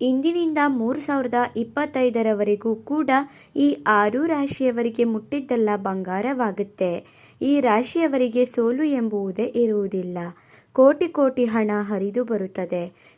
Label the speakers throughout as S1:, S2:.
S1: ಇಂದಿನಿಂದ ಮೂರು ಸಾವಿರದ ಇಪ್ಪತ್ತೈದರವರೆಗೂ ಕೂಡ ಈ ಆರು ರಾಶಿಯವರಿಗೆ ಮುಟ್ಟಿದ್ದೆಲ್ಲ ಬಂಗಾರವಾಗುತ್ತೆ. ಈ ರಾಶಿಯವರಿಗೆ ಸೋಲು ಎಂಬುವುದೇ ಇರುವುದಿಲ್ಲ. ಕೋಟಿ ಕೋಟಿ ಹಣ ಹರಿದು ಬರುತ್ತದೆ.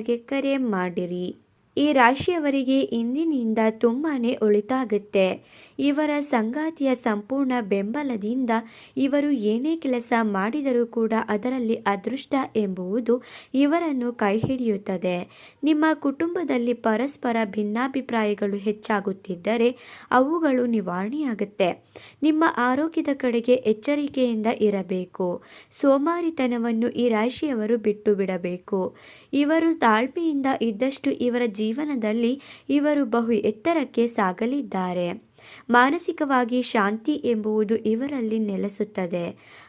S1: ನಂಬರ್ಗೆ ಕರೆ ಮಾಡಿರಿ. ಈ ರಾಶಿಯವರಿಗೆ ಇಂದಿನಿಂದ ತುಂಬಾ ಒಳಿತಾಗುತ್ತೆ ಇವರ ಸಂಗಾತಿಯ ಸಂಪೂರ್ಣ ಬೆಂಬಲದಿಂದ ಇವರು ಏನೇ ಕೆಲಸ ಮಾಡಿದರೂ ಕೂಡ ಅದರಲ್ಲಿ ಅದೃಷ್ಟ ಎಂಬುವುದು ಇವರನ್ನು ಕೈ ಹಿಡಿಯುತ್ತದೆ ನಿಮ್ಮ ಕುಟುಂಬದಲ್ಲಿ ಪರಸ್ಪರ ಭಿನ್ನಾಭಿಪ್ರಾಯಗಳು ಹೆಚ್ಚಾಗುತ್ತಿದ್ದರೆ ಅವುಗಳು ನಿವಾರಣೆಯಾಗುತ್ತೆ. ನಿಮ್ಮ ಆರೋಗ್ಯದ ಕಡೆಗೆ ಎಚ್ಚರಿಕೆಯಿಂದ ಇರಬೇಕು. ಸೋಮಾರಿತನವನ್ನು ಈ ರಾಶಿಯವರು ಬಿಟ್ಟು ಬಿಡಬೇಕು. ಇವರು ತಾಳ್ಮೆಯಿಂದ ಇದ್ದಷ್ಟು ಇವರ ಜೀವನದಲ್ಲಿ ಇವರು ಬಹು ಎತ್ತರಕ್ಕೆ ಸಾಗಲಿದ್ದಾರೆ. ಮಾನಸಿಕವಾಗಿ ಶಾಂತಿ ಎಂಬುವುದು ಇವರಲ್ಲಿ ನೆಲೆಸುತ್ತದೆ.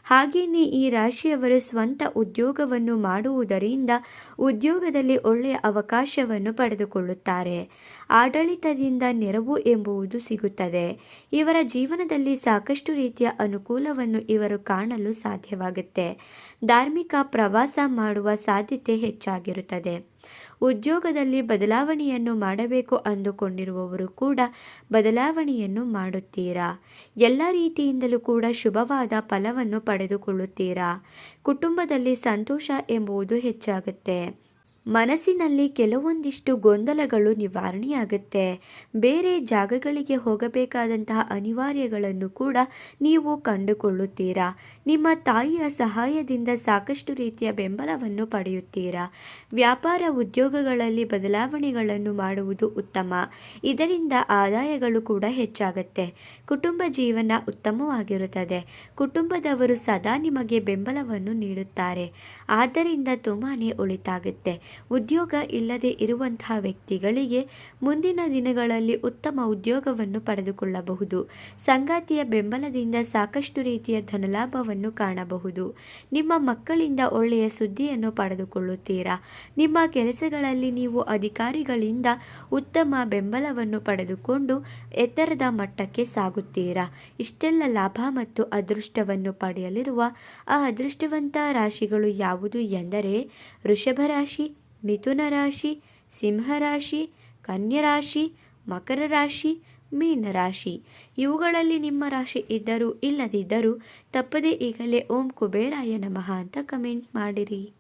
S1: ಹಾಗೆಯೇ ಈ ರಾಶಿಯವರು ಸ್ವಂತ ಉದ್ಯೋಗವನ್ನು ಮಾಡುವುದರಿಂದ ಉದ್ಯೋಗದಲ್ಲಿ ಒಳ್ಳೆಯ ಅವಕಾಶವನ್ನು ಪಡೆದುಕೊಳ್ಳುತ್ತಾರೆ. ಆಡಳಿತದಿಂದ ನೆರವು ಎಂಬುವುದು ಸಿಗುತ್ತದೆ. ಇವರ ಜೀವನದಲ್ಲಿ ಸಾಕಷ್ಟು ರೀತಿಯ ಅನುಕೂಲವನ್ನು ಇವರು ಕಾಣಲು ಸಾಧ್ಯವಾಗುತ್ತೆ. ಧಾರ್ಮಿಕ ಪ್ರವಾಸ ಮಾಡುವ ಸಾಧ್ಯತೆ ಹೆಚ್ಚಾಗಿರುತ್ತದೆ. ಉದ್ಯೋಗದಲ್ಲಿ ಬದಲಾವಣೆಯನ್ನು ಮಾಡಬೇಕು ಅಂದುಕೊಂಡಿರುವವರು ಕೂಡ ಬದಲಾವಣೆಯನ್ನು ಮಾಡುತ್ತೀರಾ? ಎಲ್ಲ ರೀತಿಯಿಂದಲೂ ಕೂಡ ಶುಭವಾದ ಫಲವನ್ನು ಪಡೆದುಕೊಳ್ಳುತ್ತೀರಾ? ಕುಟುಂಬದಲ್ಲಿ ಸಂತೋಷ ಎಂಬುದು ಹೆಚ್ಚಾಗುತ್ತೆ. ಮನಸ್ಸಿನಲ್ಲಿ ಕೆಲವೊಂದಿಷ್ಟು ಗೊಂದಲಗಳು ನಿವಾರಣೆಯಾಗುತ್ತೆ. ಬೇರೆ ಜಾಗಗಳಿಗೆ ಹೋಗಬೇಕಾದಂತಹ ಅನಿವಾರ್ಯಗಳನ್ನು ಕೂಡ ನೀವು ಕಂಡುಕೊಳ್ಳುತ್ತೀರಾ? ನಿಮ್ಮ ತಾಯಿಯ ಸಹಾಯದಿಂದ ಸಾಕಷ್ಟು ರೀತಿಯ ಬೆಂಬಲವನ್ನು ಪಡೆಯುತ್ತೀರಾ? ವ್ಯಾಪಾರ ಉದ್ಯೋಗಗಳಲ್ಲಿ ಬದಲಾವಣೆಗಳನ್ನು ಮಾಡುವುದು ಉತ್ತಮ. ಇದರಿಂದ ಆದಾಯಗಳು ಕೂಡ ಹೆಚ್ಚಾಗುತ್ತೆ. ಕುಟುಂಬ ಜೀವನ ಉತ್ತಮವಾಗಿರುತ್ತದೆ. ಕುಟುಂಬದವರು ಸದಾ ನಿಮಗೆ ಬೆಂಬಲವನ್ನು ನೀಡುತ್ತಾರೆ. ಆದ್ದರಿಂದ ತುಂಬಾ ಒಳಿತಾಗುತ್ತೆ. ಉದ್ಯೋಗ ಇಲ್ಲದೆ ಇರುವಂತಹ ವ್ಯಕ್ತಿಗಳಿಗೆ ಮುಂದಿನ ದಿನಗಳಲ್ಲಿ ಉತ್ತಮ ಉದ್ಯೋಗವನ್ನು ಪಡೆದುಕೊಳ್ಳಬಹುದು. ಸಂಗಾತಿಯ ಬೆಂಬಲದಿಂದ ಸಾಕಷ್ಟು ರೀತಿಯ ಧನಲಾಭವನ್ನು ಕಾಣಬಹುದು. ನಿಮ್ಮ ಮಕ್ಕಳಿಂದ ಒಳ್ಳೆಯ ಸುದ್ದಿಯನ್ನು ಪಡೆದುಕೊಳ್ಳುತ್ತೀರಾ? ನಿಮ್ಮ ಕೆಲಸಗಳಲ್ಲಿ ನೀವು ಅಧಿಕಾರಿಗಳಿಂದ ಉತ್ತಮ ಬೆಂಬಲವನ್ನು ಪಡೆದುಕೊಂಡು ಎತ್ತರದ ಮಟ್ಟಕ್ಕೆ ಸಾಗುತ್ತೀರಾ? ಇಷ್ಟೆಲ್ಲ ಲಾಭ ಮತ್ತು ಅದೃಷ್ಟವನ್ನು ಪಡೆಯಲಿರುವ ಆ ಅದೃಷ್ಟವಂತ ರಾಶಿಗಳು ಯಾವುದು ಎಂದರೆ ವೃಷಭ ರಾಶಿ ಮಿಥುನ ರಾಶಿ ಸಿಂಹರಾಶಿ ಕನ್ಯರಾಶಿ ಮಕರ ರಾಶಿ ಮೀನರಾಶಿ ಇವುಗಳಲ್ಲಿ ನಿಮ್ಮ ರಾಶಿ ಇದ್ದರೂ ಇಲ್ಲದಿದ್ದರೂ ತಪ್ಪದೇ ಈಗಲೇ ಓಂ ಕುಬೇರಾಯ ನಮಃ ಅಂತ ಕಮೆಂಟ್ ಮಾಡಿರಿ.